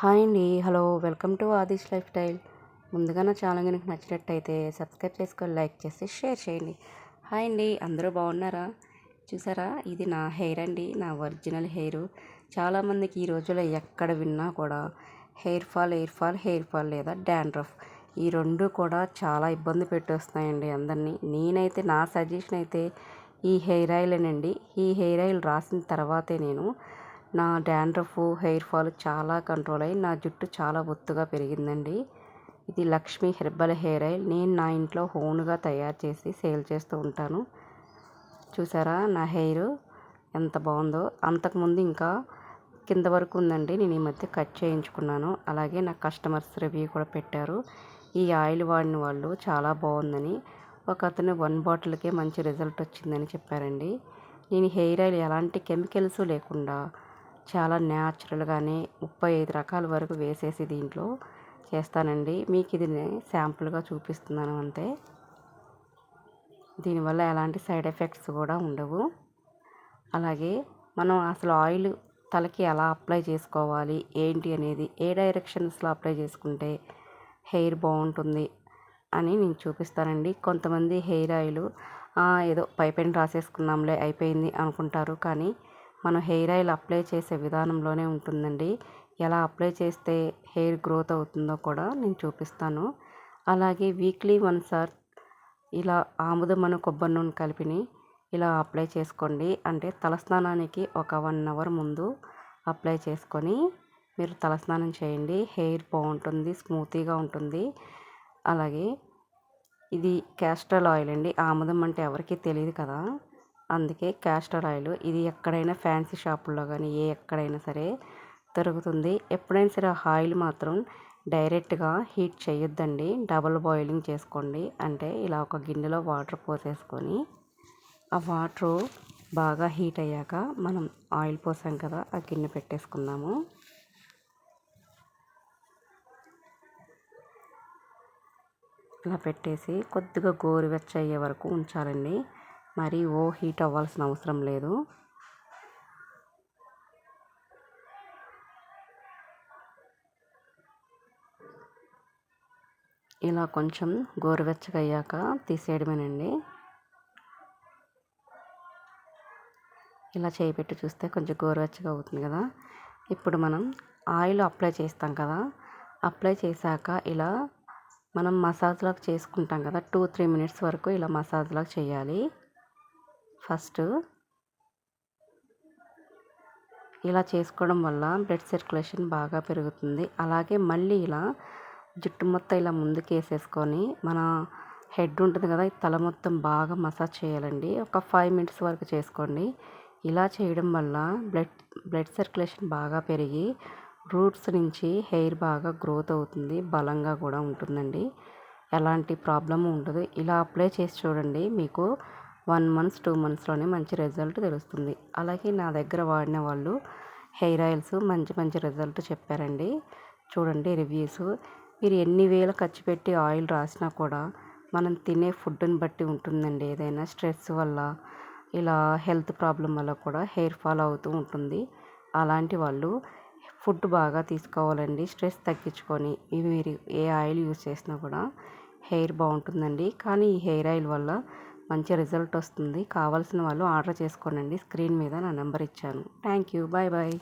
Hi అండి. Hello welcome to Aadish lifestyle. ముందుగా నా ఛానల్ కనుక నచ్చినట్టయితే సబ్స్క్రైబ్ చేసుకొని లైక్ చేసి షేర్ చేయండి. హాయ్ అండి. అందరూ బాగున్నారా? చూసారా? ఇది నా హెయిర్ అండి. నా ఒరిజినల్ హెయిర్. చాలామందికి ఈ రోజుల్లో ఎక్కడ విన్నా కూడా hair fall hair fall hair fall లేదా డాండ్రఫ్ ఈ రెండు కూడా చాలా ఇబ్బంది పెట్టేస్తున్నాయండి అందరినీ. నేనైతే నా సజెషన్ అయితే ఈ హెయిర్ ఆయిలేనండి. ఈ హెయిర్ ఆయిల్ రాసిన తర్వాతే నేను నా డాండ్రఫ్ హెయిర్ ఫాల్ చాలా కంట్రోల్ అయ్యి నా జుట్టు చాలా ఒత్తుగా పెరిగిందండి. ఇది లక్ష్మీ హెర్బల్ హెయిర్ ఆయిల్. నేను నా ఇంట్లో హోన్గా తయారు చేసి సేల్ చేస్తూ ఉంటాను. చూసారా నా హెయిర్ ఎంత బాగుందో. అంతకుముందు ఇంకా కింద వరకు ఉందండి. నేను ఈ మధ్య కట్ చేయించుకున్నాను. అలాగే నా కస్టమర్స్ రివ్యూ కూడా పెట్టారు. ఈ ఆయిల్ వాడిన వాళ్ళు చాలా బాగుందని. ఒక అతను వన్ బాటిల్కే మంచి రిజల్ట్ వచ్చిందని చెప్పారండి. నేను హెయిర్ ఆయిల్ ఎలాంటి కెమికల్స్ లేకుండా చాలా న్యాచురల్గానే ముప్పై ఐదు రకాల వరకు వేసేసి దీంట్లో చేస్తానండి. మీకు ఇది శాంపుల్గా చూపిస్తున్నాను అంతే. దీనివల్ల ఎలాంటి సైడ్ ఎఫెక్ట్స్ కూడా ఉండవు. అలాగే మనం అసలు ఆయిల్ తలకి ఎలా అప్లై చేసుకోవాలి ఏంటి అనేది ఏ డైరెక్షన్స్లో అప్లై చేసుకుంటే హెయిర్ బాగుంటుంది అని నేను చూపిస్తానండి. కొంతమంది హెయిర్ ఆయిల్ ఏదో పైపెన్ రాసేసుకున్నాంలే అయిపోయింది అనుకుంటారు. కానీ మనం హెయిర్ ఆయిల్ అప్లై చేసే విధానంలోనే ఉంటుందండి. ఎలా అప్లై చేస్తే హెయిర్ గ్రోత్ అవుతుందో కూడా నేను చూపిస్తాను. అలాగే వీక్లీ వన్సార్ ఇలా ఆముదమను కొబ్బరి నూనె కలిపిని ఇలా అప్లై చేసుకోండి. అంటే తలస్నానానికి ఒక వన్ అవర్ ముందు అప్లై చేసుకొని మీరు తలస్నానం చేయండి. హెయిర్ బాగుంటుంది స్మూతీగా ఉంటుంది. అలాగే ఇది క్యాస్ట్రల్ ఆయిల్ అండి. ఆముదం అంటే ఎవరికీ తెలియదు కదా. అందుకే క్యాస్టర్ ఆయిల్ ఇది ఎక్కడైనా ఫ్యాన్సీ షాపుల్లో కానీ ఏ ఎక్కడైనా సరే దొరుకుతుంది. ఎప్పుడైనా సరే ఆయిల్ మాత్రం డైరెక్ట్గా హీట్ చేయొద్దండి. డబుల్ బాయిలింగ్ చేసుకోండి. అంటే ఇలా ఒక గిన్నెలో వాటర్ పోసేసుకొని ఆ వాటరు బాగా హీట్ అయ్యాక మనం ఆయిల్ పోసాం కదా ఆ గిన్నె పెట్టేసుకుందాము. ఇలా పెట్టేసి కొద్దిగా గోరువెచ్చ అయ్యే వరకు ఉంచాలండి. మరి ఓ హీట్ అవ్వాల్సిన అవసరం లేదు. ఇలా కొంచెం గోరువెచ్చగా అయ్యాక తీసేయడమేనండి. ఇలా చేయి పెట్టి చూస్తే కొంచెం గోరువెచ్చగా అవుతుంది కదా. ఇప్పుడు మనం ఆయిల్ అప్లై చేస్తాం కదా. అప్లై చేశాక ఇలా మనం మసాజ్ లాగా చేసుకుంటాం కదా. టూ త్రీ మినిట్స్ వరకు ఇలా మసాజ్ లాగా చేయాలి. ఫస్ట్ ఇలా చేసుకోవడం వల్ల బ్లడ్ సర్క్యులేషన్ బాగా పెరుగుతుంది. అలాగే మళ్ళీ ఇలా జుట్టు మొత్తం ఇలా ముందుకు వేసేసుకొని మన హెడ్ ఉంటుంది కదా తల మొత్తం బాగా మసాజ్ చేయాలండి. ఒక ఫైవ్ మినిట్స్ వరకు చేసుకోండి. ఇలా చేయడం వల్ల బ్లడ్ బ్లడ్ సర్క్యులేషన్ బాగా పెరిగి రూట్స్ నుంచి హెయిర్ బాగా గ్రోత్ అవుతుంది బలంగా కూడా ఉంటుందండి. ఎలాంటి ప్రాబ్లం ఉండదు. ఇలా అప్లై చేసి చూడండి. మీకు వన్ మంత్స్ టూ మంత్స్లోనే మంచి రిజల్ట్ తెలుస్తుంది. అలాగే నా దగ్గర వాడిన వాళ్ళు హెయిర్ ఆయిల్స్ మంచి మంచి రిజల్ట్ చెప్పారండి. చూడండి రివ్యూస్. మీరు ఎన్ని వేలు ఖర్చు పెట్టి ఆయిల్ రాసినా కూడా మనం తినే ఫుడ్ని బట్టి ఉంటుందండి. ఏదైనా స్ట్రెస్ వల్ల ఇలా హెల్త్ ప్రాబ్లం వల్ల కూడా హెయిర్ ఫాల్ అవుతూ ఉంటుంది. అలాంటి వాళ్ళు ఫుడ్ బాగా తీసుకోవాలండి. స్ట్రెస్ తగ్గించుకొని ఇవి మీరు ఏ ఆయిల్ యూస్ చేసినా కూడా హెయిర్ బాగుంటుందండి. కానీ ఈ హెయిర్ ఆయిల్ వల్ల మంచి రిజల్ట్ వస్తుంది. కావాల్సిన వాళ్ళు ఆర్డర్ చేసుకోనండి. స్క్రీన్ మీద నా నెంబర్ ఇచ్చాను. Thank you bye bye.